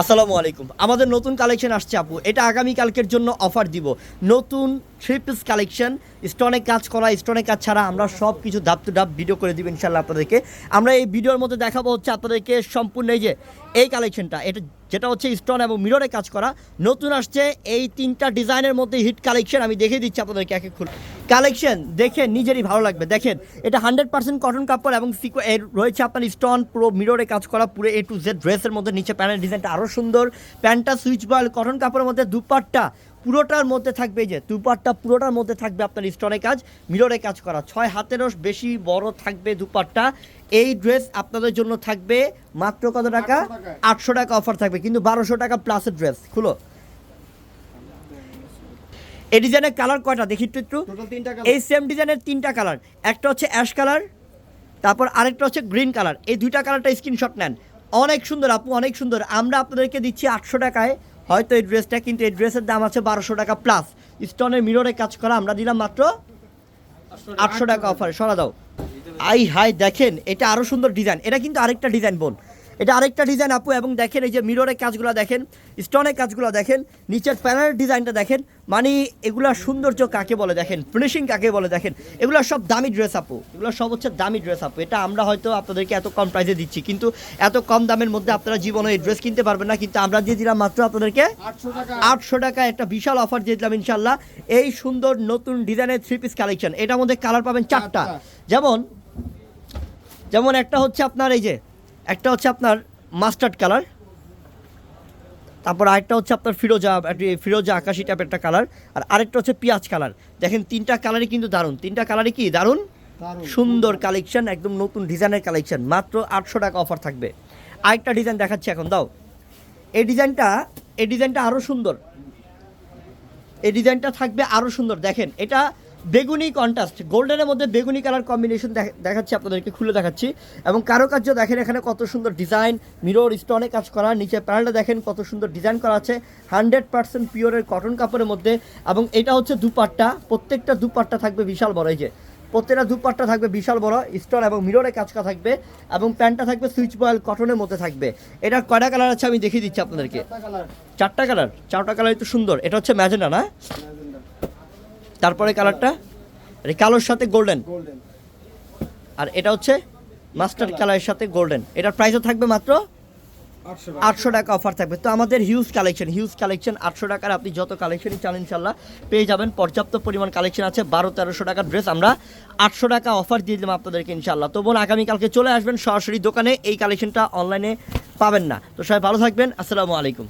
আসসালামু আলাইকুম। আমাদের নতুন কালেকশন আসছে আপু। এটা আগামী কালকের জন্য অফার দিব। নতুন থ্রি পিস কালেকশন স্টোনে কাজ করা স্টোনে কাজ ছাড়া আমরা সব কিছু ধাপ টু ধাপ ভিডিও করে দিব ইনশাল্লাহ আপনাদেরকে। আমরা এই ভিডিওর মধ্যে দেখাবো হচ্ছে আপনাদেরকে সম্পূর্ণ এই যে, এই কালেকশনটা এটা যেটা হচ্ছে স্টোন এবং মিররে কাজ করা। নতুন আসছে এই তিনটা ডিজাইনের মধ্যে হিট কালেকশন আমি দেখিয়ে দিচ্ছি আপনাদেরকে এক এক খুলে। কালেকশন দেখে নিজেরই ভালো লাগবে। দেখেন, এটা হান্ড্রেড পার্সেন্ট কটন কাপড় এবং এর রয়েছে আপনার স্টোন পুরো মিররে কাজ করা, পুরো এ টু জেড ড্রেসের মধ্যে নিচে প্যান্টের ডিজাইনটা আরও সুন্দর। প্যান্টটা সুইচ বল কটন কাপড়ের মধ্যে দুপাট্টা পুরোটার মধ্যে থাকবে যে দুপাট্টা পুরোটার মধ্যে থাকবে আপনার স্টোনে কাজ মিররে কাজ করা। ছয় হাতেরও বেশি বড় থাকবে দুপাট্টা। এই ড্রেস আপনাদের জন্য থাকবে মাত্র কত টাকা? আটশো টাকা অফার থাকবে কিন্তু বারোশো টাকা প্লাসের ড্রেস খুলো। এই ডিজাইনের কালার কয়টা? দেখি একটু একটু। তিনটা এই সেম ডিজাইনের তিনটা কালার একটা হচ্ছে অ্যাশ কালার তারপর আরেকটা হচ্ছে গ্রিন কালার এই দুইটা কালারটা স্ক্রিনশট নেন। অনেক সুন্দর আপু অনেক সুন্দর। আমরা আপনাদেরকে দিচ্ছি আটশো টাকায় হয়তো এই ড্রেসটা, কিন্তু এই ড্রেসের দাম আছে বারোশো টাকা প্লাস স্টোনের মিররে কাজ করা, আমরা দিলাম মাত্র আটশো টাকা অফারে সরা দাও। আই হাই দেখেন, এটা আরও সুন্দর ডিজাইন এটা কিন্তু আরেকটা ডিজাইন বোন। এটা আরেকটা ডিজাইন আপু এবং দেখেন এই যে মিররের কাজগুলো দেখেন স্টোনের কাজগুলো দেখেন নিচের প্যানেলের ডিজাইনটা দেখেন মানে এগুলা সৌন্দর্য কাকে বলে দেখেন ফিনিশিং কাকে বলে দেখেন এগুলো সব দামি ড্রেস আপু এগুলো সব হচ্ছে দামি ড্রেস আপু এটা আমরা হয়তো আপনাদেরকে এত কম প্রাইসে দিচ্ছি কিন্তু এত কম দামের মধ্যে আপনারা জীবনে এই ড্রেস কিনতে পারবেন না কিন্তু আমরা দিয়ে দিলাম মাত্র আপনাদেরকে আটশো টাকা একটা বিশাল অফার দিয়ে দিলাম ইনশাল্লাহ এই সুন্দর নতুন ডিজাইনের থ্রি পিস কালেকশন এটার মধ্যে কালার পাবেন চারটা চারটা। যেমন যেমন একটা হচ্ছে আপনার এই যে একটা হচ্ছে আপনার মাস্টার্ড কালার তারপর আরেকটা হচ্ছে আপনার ফিরোজা ফিরোজা আকাশি টাইপের একটা কালার আর আরেকটা হচ্ছে পেঁয়াজ কালার। দেখেন তিনটা কালারই কিন্তু দারুণ। তিনটা কালারই কি? দারুণ। সুন্দর কালেকশন একদম নতুন ডিজাইনের কালেকশন মাত্র আটশো টাকা অফার থাকবে। আরেকটা ডিজাইন দেখাচ্ছি এখন দাও। এই ডিজাইনটা এই ডিজাইনটা আরও সুন্দর। এই ডিজাইনটা থাকবে আরও সুন্দর। দেখেন এটা বেগুনি কন্ট্রাস্ট গোল্ডেনের মধ্যে বেগুনি কালার কম্বিনেশন দেখাচ্ছি আপনাদেরকে খুলে দেখাচ্ছি। এবং কারুকার্য দেখেন এখানে কত সুন্দর ডিজাইন মিরর স্টোনে কাজ করা নিচে প্যানেলটা দেখেন কত সুন্দর ডিজাইন করা আছে। হান্ড্রেড পার্সেন্ট পিওরের কটন কাপড়ের মধ্যে। এবং এটা হচ্ছে দুপাট্টা প্রত্যেকটা দুপাট্টা থাকবে বিশাল বড় এই যে। প্রত্যেকটা দুপাট্টা থাকবে বিশাল বড় স্টোন এবং মিররে কাজ করা থাকবে। এবং প্যান্টটা থাকবে সুইচ বয়েল কটনের মধ্যে থাকবে। এটা কয়টা কালার আছে আমি দেখিয়ে দিচ্ছি আপনাদেরকে? চারটা কালার চারটা কালার চারটা কালার একটু সুন্দর। এটা হচ্ছে ম্যাজেন্ডা না? তারপরে কালারটা? কালোর সাথে গোল্ডেন আর এটা হচ্ছে মাস্টার্ড কালারের সাথে গোল্ডেন এটার প্রাইসও থাকবে মাত্র আটশো আটশো টাকা অফার থাকবে। তো আমাদের হিউজ কালেকশন হিউজ কালেকশন আটশো টাকার আপনি যত কালেকশনই চান ইনশাল্লাহ পেয়ে যাবেন। পর্যাপ্ত পরিমাণ কালেকশন আছে বারো তেরোশো টাকার ড্রেস আমরা আটশো টাকা অফার দিয়ে দিলাম আপনাদেরকে ইনশাল্লাহ। তো বোন আগামীকালকে চলে আসবেন সরাসরি দোকানে। এই কালেকশনটা অনলাইনে পাবেন না। তো সবাই ভালো থাকবেন। আসসালামু আলাইকুম।